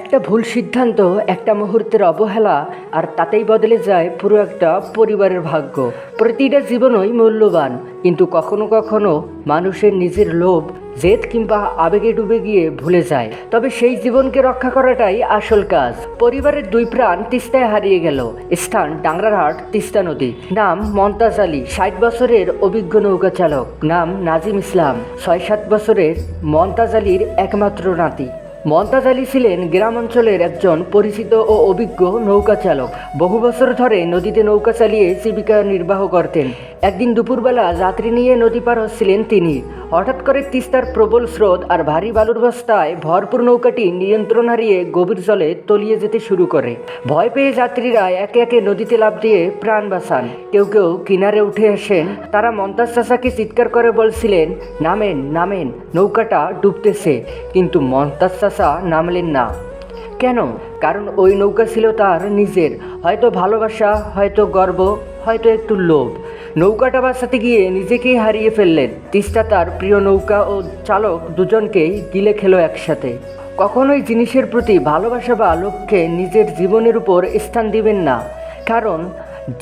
একটা ভুল সিদ্ধান্ত, একটা মুহূর্তের অবহেলা, আর তাতেই বদলে যায় পুরো একটা পরিবারের ভাগ্য। প্রতিটা জীবনই মূল্যবান, কিন্তু কখনো কখনো মানুষের নিজের লোভ, জেদ কিংবা আবেগে ডুবে গিয়ে ভুলে যায়। তবে সেই জীবনকে রক্ষা করাটাই আসল কাজ। পরিবারের দুই প্রাণ তিস্তায় হারিয়ে গেল। স্থান ডাংরারহাট, তিস্তা নদী। নাম মমতাজ আলী, ষাট বছরের অভিজ্ঞ নৌকা চালক। নাম নাজিম ইসলাম, ছয় সাত বছরের মমতাজ আলীর একমাত্র নাতি। মমতাজ আলী ছিলেন গ্রাম অঞ্চলের একজন পরিচিত ও অভিজ্ঞ নৌকা চালক বহু বছর ধরে নদীতে নৌকা চালিয়ে জীবিকা নির্বাহ করতেন। একদিন দুপুরবেলা যাত্রী নিয়ে নদী পার হচ্ছিলেন তিনি। হঠাৎ করে তিস্তার প্রবল স্রোত আর ভারী বালুর বস্তায় ভরপুর নৌকাটি নিয়ন্ত্রণ হারিয়ে গভীর জলে তলিয়ে যেতে শুরু করে। ভয় পেয়ে যাত্রীরা একে একে নদীতে লাফ দিয়ে প্রাণ বাঁচান। কেউ কেউ কিনারে উঠে আসেন। তারা মন্তাজ চাচাকে চিৎকার করে বলছিলেন, নামেন নামেন, নৌকাটা ডুবতেছে। কিন্তু মন্তাজ চাচা নামলেন না। কেন? কারণ ওই নৌকা ছিল তার নিজের। হয়তো ভালোবাসা, হয়তো গর্ব, হয়তো একটু লোভ। নৌকাটা বাঁচাতে গিয়ে নিজেকেই হারিয়ে ফেললেন। তিস্তা তার প্রিয় নৌকা ও চালক দুজনকেই গিলে খেলো একসাথে। কখনোই জিনিসের প্রতি ভালোবাসা বা লোককে নিজের জীবনের উপর স্থান দিবেন না। কারণ,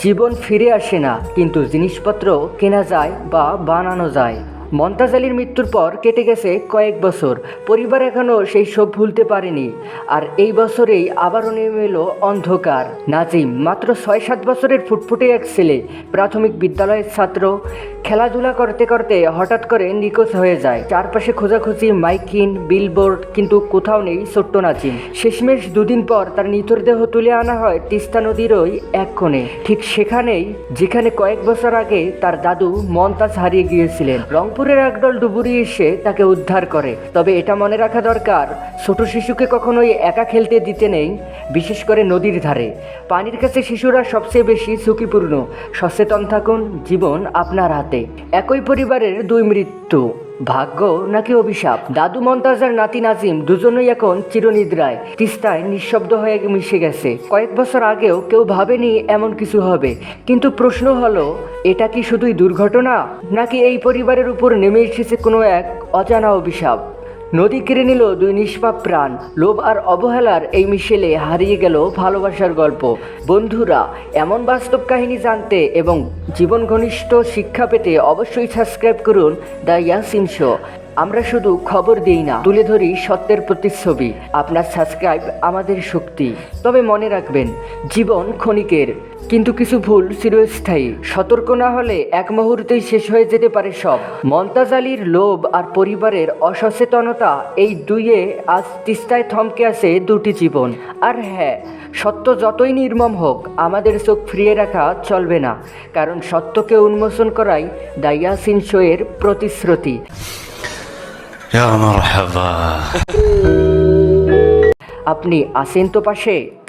জীবন ফিরে আসে না, কিন্তু জিনিসপত্র কেনা যায় বা বানানো যায়। মমতাজ আলীর মৃত্যুর পর কেটে গেছে কয়েক বছর। পরিবার এখনও সেই সব ভুলতে পারেনি। আর এই বছরেই আবারও নেমে এলো অন্ধকার। নাজিম, মাত্র ছয় সাত বছরের ফুটফুটে এক ছেলে, প্রাথমিক বিদ্যালয়ের ছাত্র। খেলাধুলা করতে করতে হঠাৎ করে নিখোঁজ হয়ে যায়। চারপাশে খোঁজাখুঁজি মাইকিন বিলবোর্ড, কিন্তু কোথাও নেই ছোট্ট নাজিম শেষমেশ দুদিন পর তার নিথর তুলে আনা হয় তিস্তা নদীর ওই এক কোণে। ঠিক সেখানেই, যেখানে কয়েক বছর আগে তার দাদু মমতাজ হারিয়ে গিয়েছিলেন। রংপুরের একদল ডুবুরি এসে তাকে উদ্ধার করে। তবে এটা মনে রাখা দরকার, ছোট শিশুকে কখনোই একা খেলতে দিতে নেই, বিশেষ করে নদীর ধারে। পানির কাছে শিশুরা সবচেয়ে বেশি ঝুঁকিপূর্ণ। সচেতন থাকুন, জীবন আপনার হাতে। একই পরিবারের দুই মৃত্যু। ভাগ্য নাকি অভিশাপ? দাদু মন্তাজার নাতি নাজিম দুজনই এখন চিরনিদ্রায়। তিস্তায় নিঃশব্দ হয়ে মিশে গেছে। কয়েক বছর আগেও কেউ ভাবেনি এমন কিছু হবে। কিন্তু প্রশ্ন হলো, এটা কি শুধুই দুর্ঘটনা? নাকি এই পরিবারের উপর নেমে এসেছে কোনো এক অজানা অভিশাপ? নদী কেড়ে নিল দুই নিষ্পাপ প্রাণ। লোভ আর অবহেলার এই মিশেলে হারিয়ে গেল ভালোবাসার গল্প। বন্ধুরা, এমন বাস্তব কাহিনী জানতে এবং জীবন ঘনিষ্ঠ শিক্ষা পেতে অবশ্যই সাবস্ক্রাইব করুন দ্য ইয়াসিন শো। আমরা শুধু খবর দিই না, তুলে ধরি সত্যের প্রতিচ্ছবি। আপনার সাবস্ক্রাইব আমাদের শক্তি। তবে মনে রাখবেন, জীবন ক্ষণিকের। কিন্তু কিছু ভুল চিরস্থায়ী। সতর্ক না হলে এক মুহূর্তেই শেষ হয়ে যেতে পারে সব। মমতাজ আলীর লোভ আর পরিবারের অসচেতনতা, এই দুইয়ে আজ তিস্তায় থমকে আছে দুটি জীবন। আর হ্যাঁ সত্য যতই নির্মম হোক, আমাদের চোখ ফিরিয়ে রাখা চলবে না। কারণ সত্যকে উন্মোচন করাই দাইয়াসিন শোয়ের প্রতিশ্রুতি। আপনি আসেন তো পাশে।